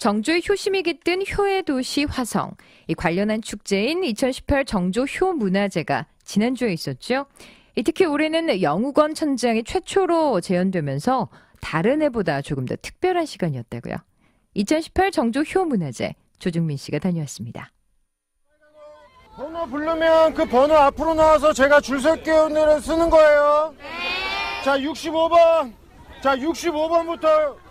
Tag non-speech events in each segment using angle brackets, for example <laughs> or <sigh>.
정조의 효심이 깃든 효의 도시 화성. 이 관련한 축제인 2018 정조 효 문화제가 지난주에 있었죠. 이 특히 올해는 영우건 천장이 최초로 재현되면서 다른 해보다 조금 더 특별한 시간이었다고요. 2018 정조 효 문화제 조중민 씨가 다녀왔습니다. 번호 부르면 그 번호 앞으로 나와서 제가 줄 설게요 노래 쓰는 거예요. 자, 65번. 자, 65번부터 좌측으로 쭉 일렬로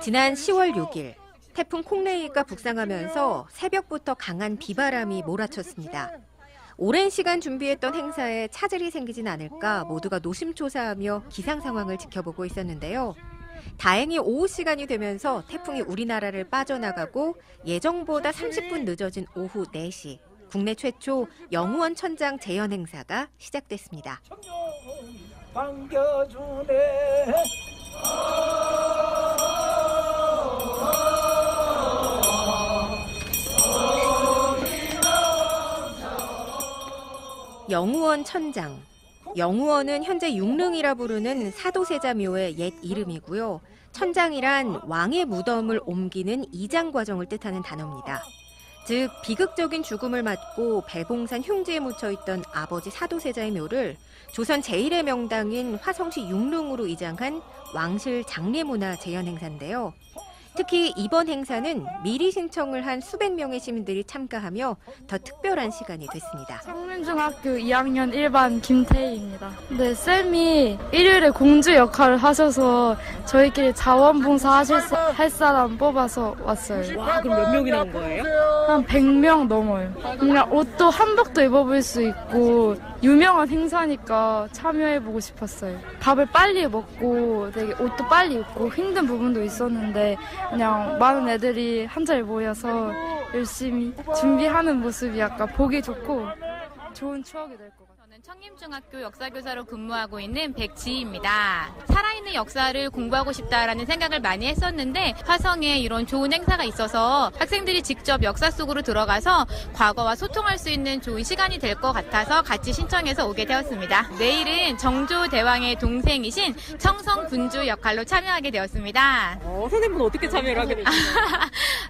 지난 10월 6일 태풍 콩레이가 북상하면서 새벽부터 강한 비바람이 몰아쳤습니다. 오랜 시간 준비했던 행사에 차질이 생기진 않을까 모두가 노심초사하며 기상 상황을 지켜보고 있었는데요. 다행히 오후 시간이 되면서 태풍이 우리나라를 빠져나가고 예정보다 30분 늦어진 오후 4시 국내 최초 영우원 천장 재현 행사가 시작됐습니다. 반겨주네 영우원 천장. 영우원은 현재 육릉이라 부르는 사도세자 묘의 옛 이름이고요. 천장이란 왕의 무덤을 옮기는 이장 과정을 뜻하는 단어입니다. 즉 비극적인 죽음을 맞고 배봉산 흉지에 묻혀 있던 아버지 사도세자의 묘를 조선 제1의 명당인 화성시 육릉으로 이장한 왕실 장례문화 재현 행사인데요. 특히 이번 행사는 미리 신청을 한 수백 명의 시민들이 참가하며 더 특별한 시간이 됐습니다. 성민중학교 2학년 1반 김태희입니다. 네, 쌤이 일요일에 공주 역할을 하셔서 저희끼리 자원봉사 하실 사- 할 사람 뽑아서 왔어요. 와, 그럼 몇 명이 나 온 거예요? 한 100명 넘어요. 그냥 옷도 한복도 입어볼 수 있고 유명한 행사니까 참여해보고 싶었어요. 밥을 빨리 먹고 되게 옷도 빨리 입고 힘든 부분도 있었는데 그냥 많은 애들이 한 자리에 모여서 열심히 준비하는 모습이 약간 보기 좋고 좋은 추억이 될 것 같아요. 저는 청림중학교 역사교사로 근무하고 있는 백지희입니다. 살아있는 역사를 공부하고 싶다라는 생각을 많이 했었는데 화성에 이런 좋은 행사가 있어서 학생들이 직접 역사 속으로 들어가서 과거와 소통할 수 있는 좋은 시간이 될 것 같아서 같이 신청해서 오게 되었습니다. 내일은 정조 대왕의 동생이신 청성 군주 역할로 참여하게 되었습니다. 어, 선생님은 어떻게 참여를 하게 <laughs> 되셨어요?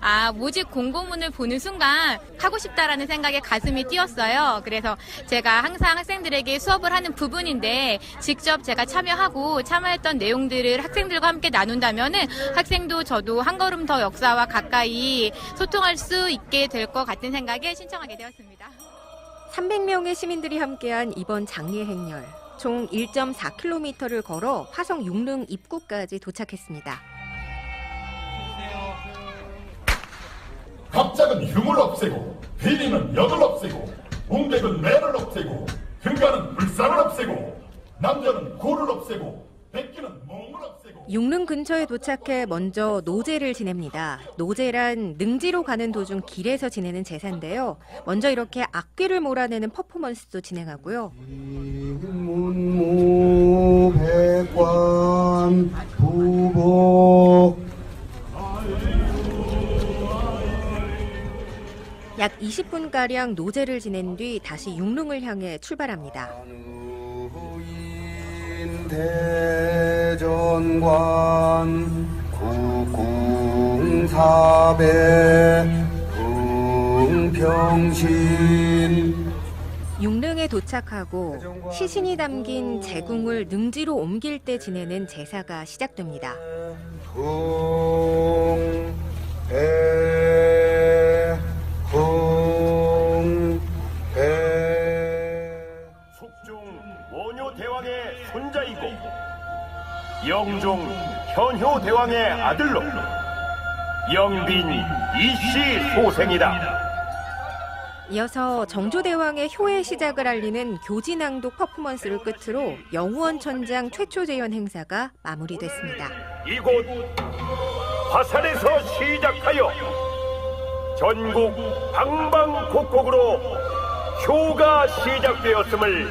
아, 모집 공고문을 보는 순간 하고 싶다라는 생각에 가슴이 뛰었어요. 그래서 제가 항상 학생 들에게 수업을 하는 부분인데 직접 제가 참여하고 참여했던 내용들을 학생들과 함께 나눈다면은 학생도 저도 한 걸음 더 역사와 가까이 소통할 수 있게 될 것 같은 생각에 신청하게 되었습니다. 300명의 시민들이 함께한 이번 장례 행렬. 총 1.4km를 걸어 화성 육릉 입구까지 도착했습니다. 갑작은 흉을 없애고 비리는 역을 없애고 웅백은 매를 없애고 등가는 불상을 없애고 남자는 고를 없애고 백기는 몽을 없애고 육릉 근처에 도착해 먼저 노제를 지냅니다. 노제란 능지로 가는 도중 길에서 지내는 제사인데요. 먼저 이렇게 악귀를 몰아내는 퍼포먼스도 진행하고요. 문무 백관 약 20분가량 노제를 지낸 뒤 다시 육릉을 향해 출발합니다. 인 대전관 국궁사배 육릉에 도착하고 시신이 담긴 제궁을 능지로 옮길 때 지내는 제사가 시작됩니다. 흥, 영종 현효 대왕의 아들로 영빈 이씨 소생이다. 이어서 정조대왕의 효의 시작을 알리는 교지낭독 퍼포먼스를 끝으로 영우원 천장 최초 재현 행사가 마무리됐습니다. 이곳 화산에서 시작하여 전국 방방곡곡으로 효가 시작되었음을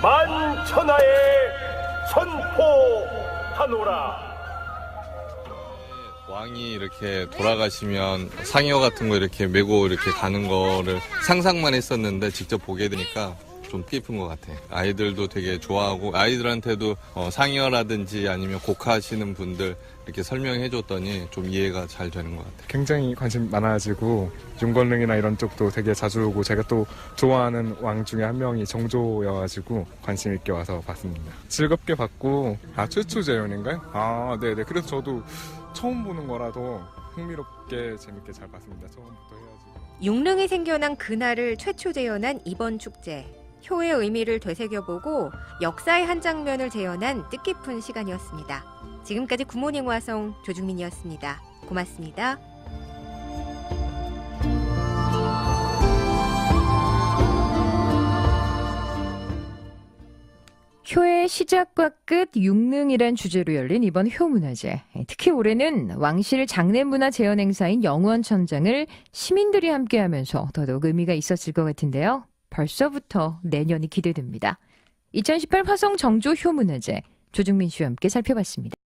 만천하에 선포하노라. 왕이 이렇게 돌아가시면 상여 같은 거 이렇게 메고 이렇게 가는 거를 상상만 했었는데 직접 보게 되니까 좀 깊은 것 같아. 아이들도 되게 좋아하고 아이들한테도 어, 상여라든지 아니면 곡하시는 분들 이렇게 설명해 줬더니 좀 이해가 잘 되는 것 같아. 굉장히 관심 많아지고 윤건릉이나 이런 쪽도 되게 자주 오고 제가 또 좋아하는 왕 중에 한 명이 정조여가지고 관심 있게 와서 봤습니다. 즐겁게 봤고 아 최초 재연인가요? 아 네네 그래서 저도 처음 보는 거라도 흥미롭게 재밌게 잘 봤습니다. 처음부터 해가지고. 육릉이 생겨난 그날을 최초 재현한 이번 축제. 효의 의미를 되새겨보고 역사의 한 장면을 재현한 뜻깊은 시간이었습니다. 지금까지 굿모닝 화성 조중민이었습니다. 고맙습니다. 효의 시작과 끝 육능이란 주제로 열린 이번 효문화제. 특히 올해는 왕실 장례문화 재현 행사인 영원 천장을 시민들이 함께하면서 더더욱 의미가 있었을 것 같은데요. 벌써부터 내년이 기대됩니다. 2018 화성 정조 효문화제 조중민 씨와 함께 살펴봤습니다.